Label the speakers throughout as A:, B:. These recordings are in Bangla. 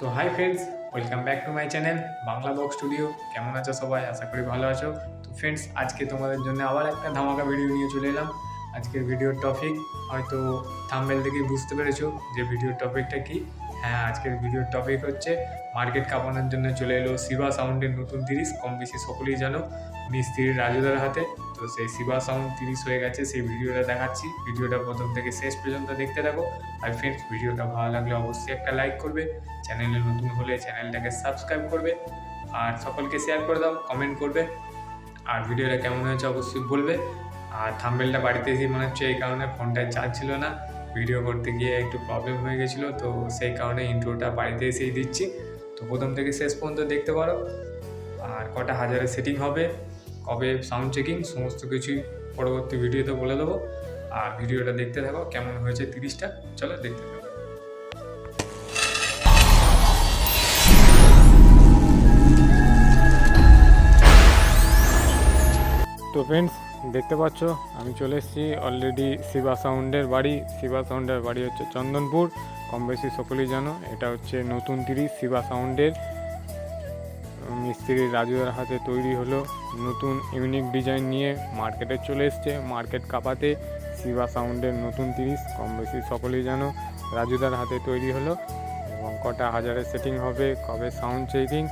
A: তো hi friends welcome back to my channel Bangla box studio কেমন আছো সবাই? আশা করি ভালো আছো। তো ফ্রেন্ডস আজকে তোমাদের জন্য আবার একটা ধামাকা ভিডিও নিয়ে চলে এলাম। আজকের ভিডিওর টপিক হয়তো থাম্বেল থেকেই বুঝতে পেরেছ যে ভিডিওর টপিকটা কি। হ্যাঁ আজকের ভিডিওর টপিক হচ্ছে মার্কেট কাঁপানোর জন্য চলে এলো শিবা সাউন্ডের নতুন তিরিশ কম বেশি সকলেই জানো মিস্ত্রি রাজুদার হাতে। তো সেই শিবা সাউন্ড তিরিশ হয়ে গেছে, সেই ভিডিওটা দেখাচ্ছি। ভিডিওটা প্রথম থেকে শেষ পর্যন্ত দেখতে থাকো। আর ফ্রেন্ডস ভিডিওটা ভালো লাগলে অবশ্যই একটা লাইক করবে। চ্যানেলে নতুন হলে চ্যানেলটাকে সাবস্ক্রাইব করবে। আর সকলকে শেয়ার করে দাও কমেন্ট করবে। আর ভিডিওটা কেমন হয়েছে অবশ্যই বলবে। আর থাম্বেলটা বাড়িতে এসেই মনে হচ্ছে এই কারণে ফোনটায় চার্জ ছিল না। ভিডিও করতে গিয়ে একটু প্রবলেম হয়ে গেছিল, তো সেই কারণে ইন্ট্রোটা বাড়িতে এসেই দিচ্ছি। তো প্রথম থেকে শেষ পর্যন্ত দেখতে পারো। আর কটা হাজারে সেটিং হবে? কবে সাউন্ড চেকিং সমস্ত কিছুই পরবর্তী ভিডিওতে বলে দেবো। আর ভিডিওটা দেখতে থাকো, কেমন হয়েছে তিরিশটা, চলো দেখতে থাকো। তো ফ্রেন্ডস দেখতে পাচ্ছ, আমি চলে এসেছি অলরেডি শিবা সাউন্ডের বাড়ি। শিবা সাউন্ডের বাড়ি হচ্ছে চন্দনপুর। কম বেশি সকলেই জানো, এটা হচ্ছে নতুন তিরিশ শিবা সাউন্ডের মিস্ত্রি রাজুদার হাতে তৈরি হলো নতুন ইউনিক ডিজাইন নিয়ে মার্কেটে চলে এসছে। মার্কেট কাপাতে শিবা সাউন্ডের নতুন তিরিশ, কম বেশি সকলেই জানো রাজুদার হাতে তৈরি হলো এবং কটা হাজারের সেটিং হবে, কবে সাউন্ড চেকিং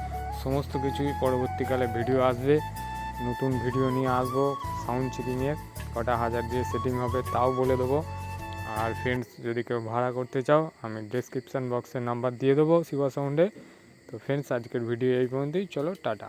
A: সমস্ত কিছুই পরবর্তীকালে ভিডিও আসবে। নতুন ভিডিও নিয়ে আসব সাউন্ড চেকিংয়ের কটা হাজার দিয়ে সেটিং হবে তাও বলে দেবো। আর ফ্রেন্ডস যদি কেউ ভাড়া করতে চাও, আমি ডেসক্রিপশান বক্সের নাম্বার দিয়ে দেবো শিবা সাউন্ডে তো ফ্রেন্ডস আজকের ভিডিও এই পর্যন্তই। চলো টাটা।